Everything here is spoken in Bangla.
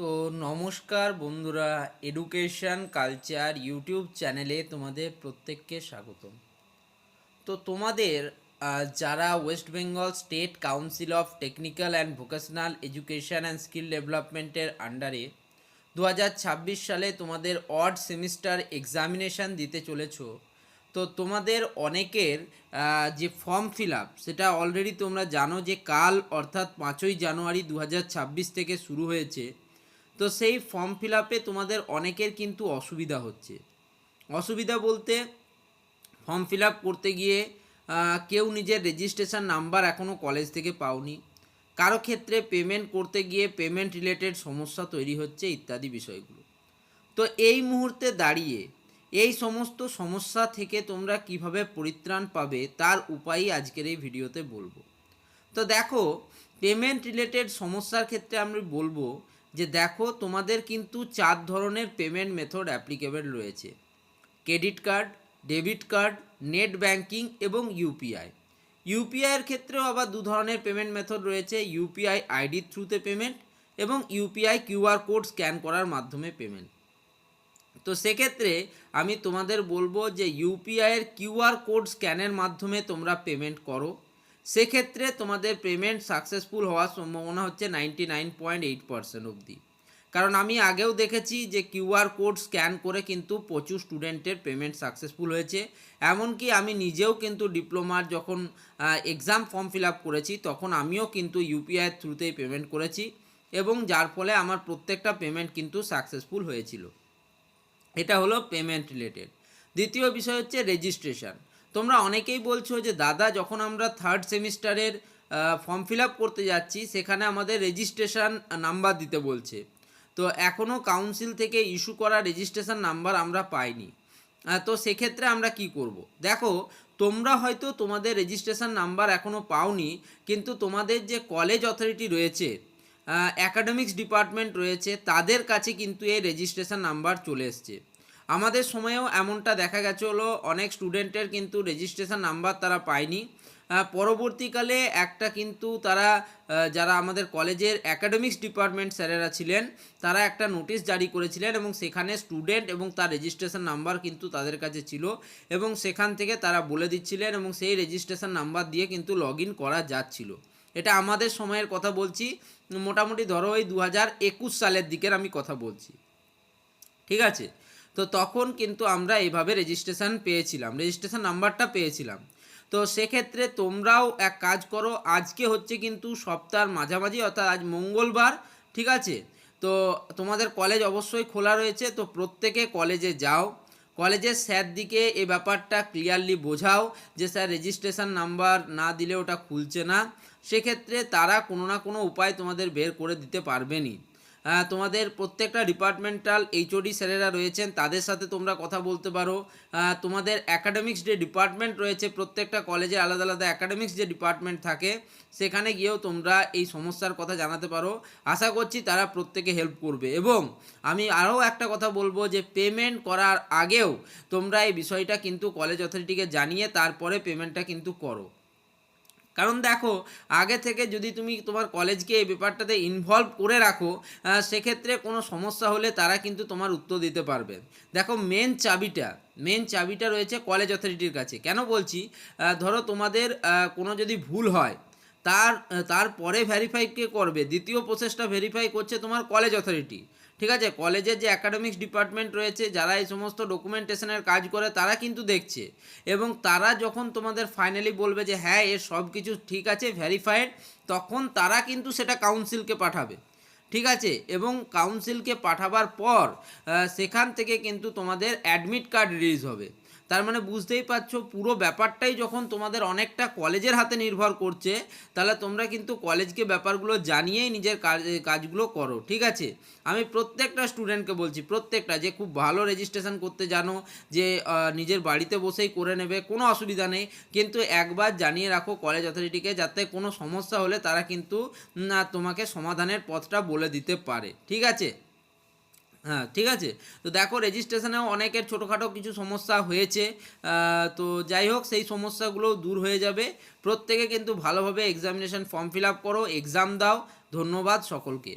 তো নমস্কার বন্ধুরা এডুকেশন কালচার ইউটিউব চ্যানেলে তোমাদের প্রত্যেককে স্বাগতম। তো তোমাদের যারা West Bengal state council of technical and vocational education and skill ডেভেলপমেন্টের আন্ডারে দু হাজার ছাব্বিশ সালে তোমাদের অড সেমিস্টার এক্সামিনেশান দিতে চলেছো। তো তোমাদের অনেকের যে ফর্ম ফিল আপ সেটা অলরেডি তোমরা জানো যে কাল অর্থাৎ পাঁচই জানুয়ারি দু হাজার ছাব্বিশ থেকে শুরু হয়েছে। তো সেই ফর্ম ফিল আপে তোমাদের অনেকের কিন্তু অসুবিধা হচ্ছে। অসুবিধা বলতে ফর্ম ফিল আপ করতে গিয়ে কেউ নিজের রেজিস্ট্রেশন নাম্বার এখনও কলেজ থেকে পাওনি। কারও ক্ষেত্রে পেমেন্ট করতে গিয়ে পেমেন্ট রিলেটেড সমস্যা তৈরি হচ্ছে ইত্যাদি বিষয়গুলো। তো এই মুহূর্তে দাঁড়িয়ে এই সমস্ত সমস্যা থেকে তোমরা কীভাবে পরিত্রাণ পাবে তার উপায়ই আজকের এই ভিডিওতে বলব। তো দেখো পেমেন্ট রিলেটেড সমস্যার ক্ষেত্রে আমি বলব যে দেখো তোমাদের কিন্তু চার ধরনের পেমেন্ট মেথড অ্যাপ্লিকেবল রয়েছে। Credit card debit card net banking এবং ইউপিআই ইউপিআইয়ের ক্ষেত্রেও আবার দু ধরনের পেমেন্ট মেথড রয়েছে। ইউপিআই আইডির থ্রুতে পেমেন্ট এবং ইউপিআই কিউআর কোড স্ক্যান করার মাধ্যমে পেমেন্ট তো সেক্ষেত্রে আমি তোমাদের বলব যে ইউপিআইয়ের কিউআর কোড স্ক্যানের মাধ্যমে তোমরা পেমেন্ট করো। সেক্ষেত্রে তোমাদের পেমেন্ট সাকসেসফুল হওয়ার সম্ভাবনা হচ্ছে ninety nine point eight percent অবধি। কারণ আমি আগেও দেখেছি যে কিউআর কোড স্ক্যান করে কিন্তু প্রচুর স্টুডেন্টের পেমেন্ট সাকসেসফুল হয়েছে। এমনকি আমি নিজেও কিন্তু ডিপ্লোমার যখন এক্সাম ফর্ম ফিল আপ করেছি, তখন আমিও কিন্তু ইউপিআইয়ের থ্রুতেই পেমেন্ট করেছি এবং যার ফলে আমার প্রত্যেকটা পেমেন্ট কিন্তু সাকসেসফুল হয়েছিল। এটা হলো পেমেন্ট রিলেটেড দ্বিতীয় বিষয় হচ্ছে রেজিস্ট্রেশন তোমরা অনেকেই বলছো যে, দাদা, যখন আমরা থার্ড সেমিস্টারের ফর্ম ফিল আপ করতে যাচ্ছি, সেখানে আমাদের রেজিস্ট্রেশন নাম্বার দিতে বলছে। তো এখনও কাউন্সিল থেকে ইস্যু করা রেজিস্ট্রেশন নাম্বার আমরা পাইনি। তো সেক্ষেত্রে আমরা কি করব? দেখো, তোমরা হয়তো তোমাদের রেজিস্ট্রেশন নাম্বার এখনও পাওনি, কিন্তু তোমাদের যে কলেজ অথরিটি রয়েছে অ্যাকাডেমিক্স ডিপার্টমেন্ট রয়েছে, তাদের কাছে কিন্তু এই রেজিস্ট্রেশন নাম্বার চলে এসছে। আমাদের সময়েও এমনটা দেখা গেছে হলো, অনেক স্টুডেন্টের কিন্তু রেজিস্ট্রেশন নাম্বার তারা পায়নি। পরবর্তীকালে একটা কিন্তু তারা যারা আমাদের কলেজের অ্যাকাডেমিক্স ডিপার্টমেন্ট স্যারেরা ছিলেন, তারা একটা নোটিশ জারি করেছিলেন এবং সেখানে স্টুডেন্ট এবং তার রেজিস্ট্রেশন নাম্বার কিন্তু তাদের কাছে ছিল এবং সেখান থেকে তারা বলে দিচ্ছিলেন এবং সেই রেজিস্ট্রেশন নাম্বার দিয়ে কিন্তু লগ করা যাচ্ছিল। এটা আমাদের সময়ের কথা বলছি, মোটামুটি ধরো ওই দু হাজার একুশ সালের দিকের আমি কথা বলছি। ঠিক আছে? তো তখন কিন্তু আমরা এইভাবে রেজিস্ট্রেশন পেয়েছিলাম রেজিস্ট্রেশন নাম্বারটা পেয়েছিলাম। তো সেক্ষেত্রে তোমরাও এক কাজ করো আজকে হচ্ছে কিন্তু সপ্তাহের মাঝামাঝি অর্থাৎ আজ মঙ্গলবার ঠিক আছে? তো তোমাদের কলেজ অবশ্যই খোলা রয়েছে তো প্রত্যেকে কলেজে যাও। কলেজের স্যার দিকে এ ব্যাপারটা ক্লিয়ারলি বোঝাও যে স্যার রেজিস্ট্রেশন নাম্বার না দিলে ওটা খুলছে না। সেক্ষেত্রে তারা কোনো না কোনো উপায় তোমাদের বের করে দিতে পারবেনই। আহ, তোমাদের প্রত্যেকটা ডিপার্টমেন্টাল এইচওডি স্যারেরা রয়েছেন, তাদের সাথে তোমরা কথা বলতে পারো। তোমাদের অ্যাকাডেমিক্স যে ডিপার্টমেন্ট রয়েছে, প্রত্যেকটা কলেজে আলাদা আলাদা অ্যাকাডেমিক্স যে ডিপার্টমেন্ট থাকে, সেখানে গিয়েও তোমরা এই সমস্যার কথা জানাতে পারো। আশা করছি তারা প্রত্যেকে হেল্প করবে। এবং আমি আরও একটা কথা বলব যে পেমেন্ট করার আগেও তোমরা এই বিষয়টা কিন্তু কলেজ অথরিটিকে জানিয়ে তারপরে পেমেন্টটা কিন্তু করো। কারণ দেখো, আগে থেকে যদি তুমি তোমার কলেজকে এই ব্যাপারটাতে ইনভলভ করে রাখো সেক্ষেত্রে কোনো সমস্যা হলে তারা কিন্তু তোমার উত্তর দিতে পারবে। দেখো মেন চাবিটা মেন চাবিটা রয়েছে কলেজ অথরিটির কাছে। কেন বলছি? ধরো তোমাদের কোনো যদি ভুল হয়, তার, তারপরে ভেরিফাই কে করবে? দ্বিতীয় প্রসেসটা ভেরিফাই করছে তোমার কলেজ অথরিটি ঠিক আছে? কলেজের যে অ্যাকাডেমিক্স ডিপার্টমেন্ট রয়েছে, যারা এই সমস্ত ডকুমেন্টেশনের কাজ করে, তারা কিন্তু দেখছে। এবং তারা যখন তোমাদের ফাইনালি বলবে যে হ্যাঁ এর সব কিছু ঠিক আছে ভ্যারিফাইড তখন তারা কিন্তু সেটা কাউন্সিলকে পাঠাবে। ঠিক আছে? এবং কাউন্সিলকে পাঠাবার পর সেখান থেকে কিন্তু তোমাদের অ্যাডমিট কার্ড রিলিজ হবে। তার মানে বুঝতেই পারছ, পুরো ব্যাপারটাই যখন তোমাদের অনেকটা কলেজের হাতে নির্ভর করছে, তাহলে তোমরা কিন্তু কলেজকে ব্যাপারগুলো জানিয়েই নিজের কাজ কাজগুলো করো, ঠিক আছে? আমি প্রত্যেকটা স্টুডেন্টকে বলছি, প্রত্যেকটা, যে খুব ভালো রেজিস্ট্রেশন করতে জানো, যে নিজের বাড়িতে বসেই করে নেবে, কোনো অসুবিধা নেই, কিন্তু একবার জানিয়ে রাখো কলেজ অথরিটিকে যাতে কোনো সমস্যা হলে তারা কিন্তু তোমাকে সমাধানের পথটা বলে দিতে পারে, ঠিক আছে? হ্যাঁ ঠিক আছে? তো দেখো রেজিস্ট্রেশনেও অনেকের ছোটোখাটো কিছু সমস্যা হয়েছে। তো যাই হোক, সেই সমস্যাগুলোও দূর হয়ে যাবে। প্রত্যেকে কিন্তু ভালোভাবে এক্সামিনেশন ফর্ম ফিল আপ করো এক্সাম দাও। ধন্যবাদ সকলকে।